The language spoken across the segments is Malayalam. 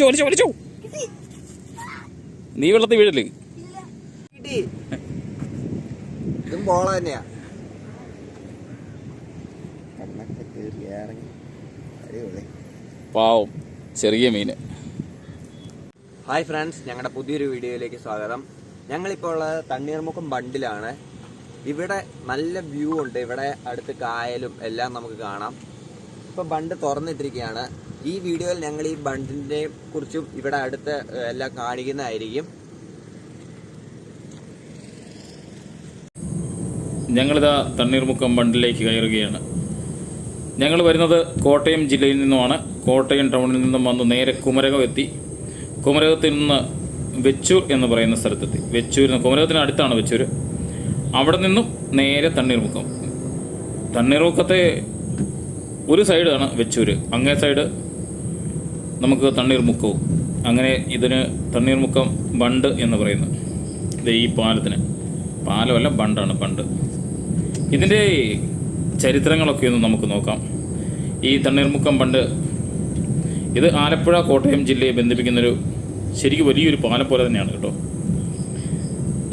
വലിച്ചോ വലിച്ചോ നീ വെള്ളത്തിൽ വീഴല്ലേ? പാവം. ചെറിയ മീന്. ഹായ് ഫ്രണ്ട്സ് ഞങ്ങളുടെ പുതിയൊരു വീഡിയോയിലേക്ക് സ്വാഗതം. ഞങ്ങളിപ്പോൾ ഉള്ളത് തണ്ണീർമുഖം ബണ്ടിലാണ്. ഇവിടെ നല്ല വ്യൂ ഉണ്ട്. ഇവിടെ അടുത്ത് കായലും എല്ലാം നമുക്ക് കാണാം. ഇപ്പൊ ബണ്ട് തുറന്നിട്ടിരിക്കുകയാണ്. ഈ വീഡിയോയിൽ ഞങ്ങൾ ഈ ബണ്ടിനെ കുറിച്ചും ഇവിടെ അടുത്ത് എല്ലാം കാണിക്കുന്നതായിരിക്കും. ഞങ്ങളിതാ തണ്ണീർമുക്കം ബണ്ടിലേക്ക് കയറുകയാണ്. ഞങ്ങൾ വരുന്നത് കോട്ടയം ജില്ലയിൽ നിന്നുമാണ്. കോട്ടയം ടൗണിൽ നിന്നും വന്ന് നേരെ കുമരകം എത്തി. കുമരകത്തിൽ നിന്ന് വെച്ചൂർ എന്ന് പറയുന്ന സ്ഥലത്തെത്തി. വെച്ചൂരിൽ കുമരകത്തിന് അടുത്താണ് വെച്ചൂർ അവിടെ നിന്നും നേരെ തണ്ണീർമുക്കം. തണ്ണീർമുക്കത്തെ ഒരു സൈഡാണ് വെച്ചൂർ അങ്ങേ സൈഡ് നമുക്ക് തണ്ണീർമുക്കവും. അങ്ങനെ ഇതിന് തണ്ണീർമുക്കം ബണ്ട് എന്ന് പറയുന്നു. ഇത് ഈ പാലത്തിന്. പാലമല്ല ബണ്ടാണ് ബണ്ട്. ഇതിന്റെ ചരിത്രങ്ങളൊക്കെ ഒന്ന് നമുക്ക് നോക്കാം. ഈ തണ്ണീർമുക്കം ബണ്ട് ഇത് ആലപ്പുഴ കോട്ടയം ജില്ലയെ ബന്ധിപ്പിക്കുന്നൊരു ശരിക്കും വലിയൊരു പാലം പോലെ തന്നെയാണ് കേട്ടോ.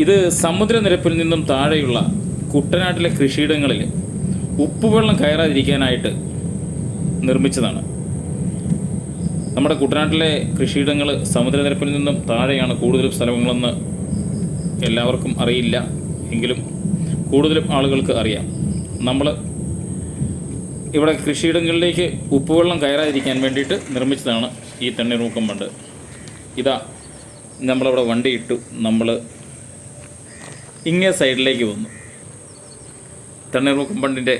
ഇത് സമുദ്രനിരപ്പിൽ നിന്നും താഴെയുള്ള കുട്ടനാട്ടിലെ കൃഷിയിടങ്ങളിൽ ഉപ്പുവെള്ളം കയറാതിരിക്കാനായിട്ട് നിർമ്മിച്ചതാണ്. നമ്മുടെ കുട്ടനാട്ടിലെ കൃഷിയിടങ്ങൾ സമുദ്രനിരപ്പിൽ നിന്നും താഴെയാണ് കൂടുതൽ സ്ഥലങ്ങളെന്ന് എല്ലാവർക്കും അറിയില്ല. എങ്കിലും കൂടുതലും ആളുകൾക്ക് അറിയാം. നമ്മൾ ഇവിടെ കൃഷിയിടങ്ങളിലേക്ക് ഉപ്പുവെള്ളം കയറാതിരിക്കാൻ വേണ്ടിയിട്ട് നിർമ്മിച്ചതാണ് ഈ തണ്ണീർമുക്കം ബണ്ട് ഇതാ നമ്മളവിടെ വണ്ടി ഇട്ടു നമ്മൾ ഇങ്ങേ സൈഡിലേക്ക് വന്നു. തണ്ണീർമുക്കം ബണ്ടിന്റെ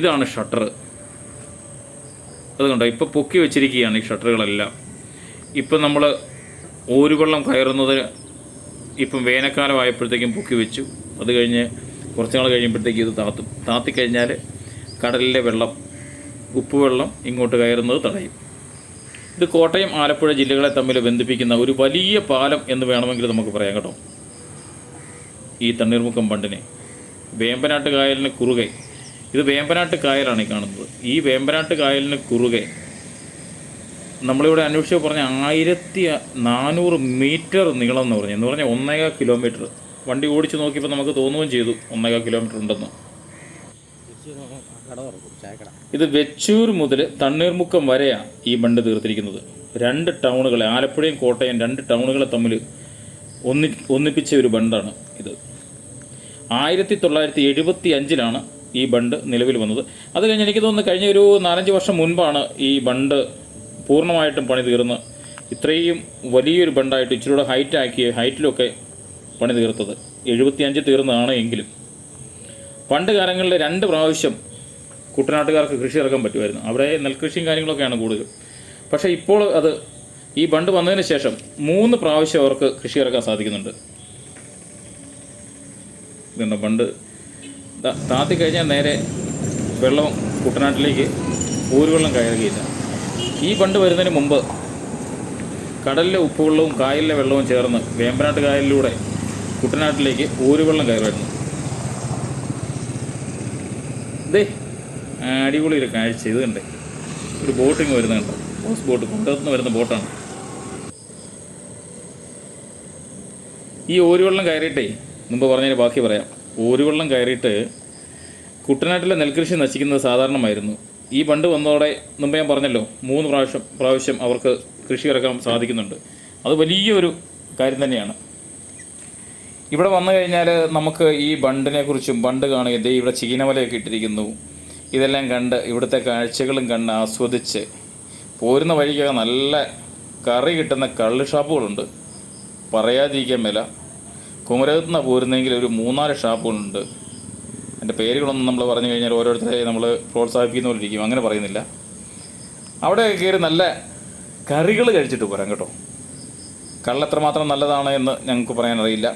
ഇതാണ് ഷട്ടർ അതുകൊണ്ടോ ഇപ്പോൾ പൊക്കി വെച്ചിരിക്കുകയാണ് ഈ ഷട്ടറുകളെല്ലാം. ഇപ്പം നമ്മൾ ഓരുവെള്ളം കയറുന്നതിന് ഇപ്പം വേനൽക്കാലം ആയപ്പോഴത്തേക്കും പൊക്കി വെച്ചു. അത് കഴിഞ്ഞ് കുറച്ച് നാൾ കഴിയുമ്പോഴത്തേക്കും ഇത് താത്തും. താത്തിക്കഴിഞ്ഞാൽ കടലിലെ വെള്ളം ഉപ്പുവെള്ളം ഇങ്ങോട്ട് കയറുന്നത് തടയും. ഇത് കോട്ടയം ആലപ്പുഴ ജില്ലകളെ തമ്മിൽ ബന്ധിപ്പിക്കുന്ന ഒരു വലിയ പാലം എന്ന് വേണമെങ്കിൽ നമുക്ക് പറയാം കേട്ടോ. ഈ തണ്ണീർമുക്കം ബണ്ടിനെ വേമ്പനാട്ട് കായലിന് കുറുകെ ഇത് വേമ്പനാട്ട് കായലാണ് ഈ കാണുന്നത്. ഈ വേമ്പനാട്ട് കായലിന് കുറുകെ നമ്മളിവിടെ അന്വേഷിച്ച് പറഞ്ഞ ആയിരത്തി നാനൂറ് മീറ്റർ നീളം എന്ന് പറഞ്ഞു. എന്ന് പറഞ്ഞാൽ ഒന്നേകാ കിലോമീറ്റർ. വണ്ടി ഓടിച്ച് നോക്കിയപ്പോൾ നമുക്ക് തോന്നുകയും ചെയ്തു ഒന്നേകാ കിലോമീറ്റർ ഉണ്ടെന്ന്. ഇത് വെച്ചൂർ മുതൽ തണ്ണീർമുക്കം വരെയാണ് ഈ ബണ്ട് തീർത്തിരിക്കുന്നത്. രണ്ട് ടൗണുകളെ ആലപ്പുഴയും കോട്ടയം രണ്ട് ടൗണുകളെ തമ്മിൽ ഒന്നി ഒന്നിപ്പിച്ച ഒരു ബണ്ടാണ് ഇത്. ആയിരത്തി തൊള്ളായിരത്തി എഴുപത്തി അഞ്ചിലാണ് ഈ ബണ്ട് നിലവിൽ വന്നത്. അത് കഴിഞ്ഞ് എനിക്ക് തോന്നുന്നു കഴിഞ്ഞ ഒരു നാലഞ്ച് വർഷം മുൻപാണ് ഈ ബണ്ട് പൂർണമായിട്ടും പണി തീർന്ന് ഇത്രയും വലിയൊരു ബണ്ടായിട്ട് ഇച്ചിരൂടെ ഹൈറ്റ് ആക്കി ഹൈറ്റിലൊക്കെ പണി തീർത്തത്. എഴുപത്തി അഞ്ച് തീർന്നതാണ് എങ്കിലും. പണ്ട് കാലങ്ങളിൽ രണ്ട് പ്രാവശ്യം കുട്ടനാട്ടുകാർക്ക് കൃഷി ഇറക്കാൻ പറ്റുമായിരുന്നു. അവിടെ നെൽകൃഷിയും കാര്യങ്ങളൊക്കെയാണ് കൂടുതൽ പക്ഷേ ഇപ്പോൾ അത് ഈ ബണ്ട് വന്നതിന് ശേഷം മൂന്ന് പ്രാവശ്യം അവർക്ക് കൃഷി ഇറക്കാൻ സാധിക്കുന്നുണ്ട്. ഇതുണ്ട് ബണ്ട്? താത്തി കഴിഞ്ഞാൽ നേരെ വെള്ളം കുട്ടനാട്ടിലേക്ക് ഊരുവെള്ളം കയറുകയില്ല. ഈ ബണ്ട് വരുന്നതിന് മുമ്പ് കടലിലെ ഉപ്പുവെള്ളവും കായലിലെ വെള്ളവും ചേർന്ന് വേമ്പനാട്ട് കായലിലൂടെ കുട്ടനാട്ടിലേക്ക് ഊരുവെള്ളം കയറുമായിരുന്നു. ദേ അടിപൊളി ഒരു കാഴ്ച ഇത് കണ്ടേ. ഒരു ബോട്ടിങ് വരുന്നുണ്ട് ഹൗസ് ബോട്ട് കൊണ്ടുവന്ന് വരുന്ന ബോട്ടാണ്. ഈ ഓരുവെള്ളം കയറിയിട്ടേ മുമ്പ് പറഞ്ഞതിന് ബാക്കി പറയാം. ഓരുവെള്ളം കയറിയിട്ട് കുട്ടനാട്ടിലെ നെൽകൃഷി നശിക്കുന്നത് സാധാരണമായിരുന്നു. ഈ ബണ്ട് വന്നതോടെ മുമ്പ് ഞാൻ പറഞ്ഞല്ലോ മൂന്ന് പ്രാവശ്യം പ്രാവശ്യം അവർക്ക് കൃഷി ഇറക്കാൻ സാധിക്കുന്നുണ്ട്. അത് വലിയൊരു കാര്യം തന്നെയാണ്. ഇവിടെ വന്നു കഴിഞ്ഞാൽ നമുക്ക് ഈ ബണ്ടിനെ കുറിച്ചും ബണ്ട് കാണുക ദേ ഇവിടെ ചീനവലയൊക്കെ ഇട്ടിരിക്കുന്നു. ഇതെല്ലാം കണ്ട് ഇവിടുത്തെ കാഴ്ചകളും കണ്ട് ആസ്വദിച്ച് പോരുന്ന വഴിക്കൊക്കെ നല്ല കറി കിട്ടുന്ന കള്ള് ഷാപ്പുകളുണ്ട്. പറയാതിരിക്കാൻ മേല. കുമരകത്ത് നിന്നാണ് പോരുന്നെങ്കിൽ ഒരു മൂന്നാൽ ഷാപ്പുകളുണ്ട്. എന്റെ പേരുകളൊന്നും നമ്മൾ പറഞ്ഞു കഴിഞ്ഞാൽ ഓരോരുത്തരെ നമ്മൾ പ്രോത്സാഹിപ്പിക്കുന്ന പോലെ ഇരിക്കും. അങ്ങനെ പറയുന്നില്ല. അവിടെ കയറി നല്ല കറികൾ കഴിച്ചിട്ട് പോരാം കേട്ടോ. കള്ളെത്രമാത്രം നല്ലതാണ് എന്ന് ഞങ്ങൾക്ക് പറയാനറിയില്ല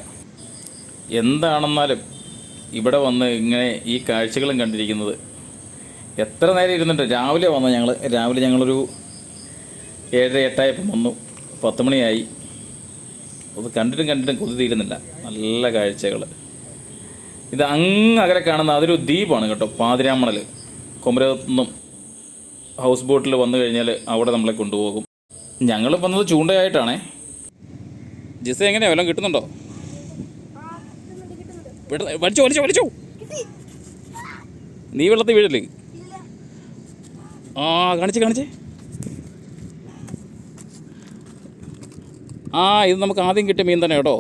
എന്താണെന്നാലും ഇവിടെ വന്ന് ഇങ്ങനെ ഈ കാഴ്ചകളും കണ്ടിരിക്കുന്നത് എത്ര നേരം ഇരുന്നിട്ട് രാവിലെ വന്നു ഞങ്ങൾ രാവിലെ ഞങ്ങളൊരു ഏഴര എട്ടായപ്പം വന്നു. പത്ത് മണിയായി. അത് കണ്ടിട്ടും കണ്ടിട്ടും കൊതി തീരുന്നില്ല നല്ല കാഴ്ചകൾ ഇത് അങ്ങ് അകലെ കാണുന്ന അതൊരു ദ്വീപാണ് കേട്ടോ പാതിരാമണൽ കുമരത്തുനിന്നും ഹൗസ് ബോട്ടിൽ വന്നു കഴിഞ്ഞാൽ അവിടെ നമ്മളെ കൊണ്ടുപോകും. ഞങ്ങൾ വന്നത് ചൂണ്ടയായിട്ടാണേ. ജിസ എങ്ങനെയാ? വല്ലതും കിട്ടുന്നുണ്ടോ? വലിച്ചോ വലിച്ചോ വലിച്ചോ. നീ വെള്ളത്തിൽ വീഴല്ലേ? ആ കാണിച്ചേ കാണിച്ചേ. ആ ഇത് നമുക്ക് ആദ്യം കിട്ടിയ മീൻ തന്നെ കേട്ടോ.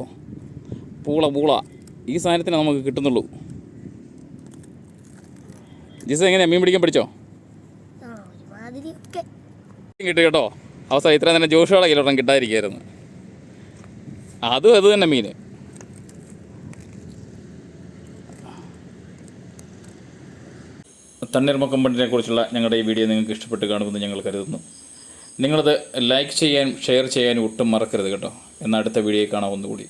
പൂള പൂള. ഈ സാധനത്തിന് നമുക്ക് കിട്ടുന്നുള്ളൂ. ജിസ എങ്ങനെയാ? മീൻ പിടിക്കാൻ പഠിച്ചോ കിട്ടും കിട്ടി കേട്ടോ. അവസാനം ഇത്ര തന്നെ ജോഷുകളെ കയ്യിലൊരെണ്ണം കിട്ടാതിരിക്കായിരുന്നു അതും അത് തന്നെ മീൻ. തണ്ണീർമക്കം പണ്ടിനെ കുറിച്ചുള്ള ഞങ്ങളുടെ ഈ വീഡിയോ നിങ്ങൾക്ക് ഇഷ്ടപ്പെട്ട് കാണുമെന്ന് ഞങ്ങൾ കരുതുന്നു. നിങ്ങളത് ലൈക്ക് ചെയ്യാനും ഷെയർ ചെയ്യാനും ഒട്ടും മറക്കരുത് കേട്ടോ. എന്നാൽ അടുത്ത വീഡിയോ കാണാം ഒന്നുകൂടി.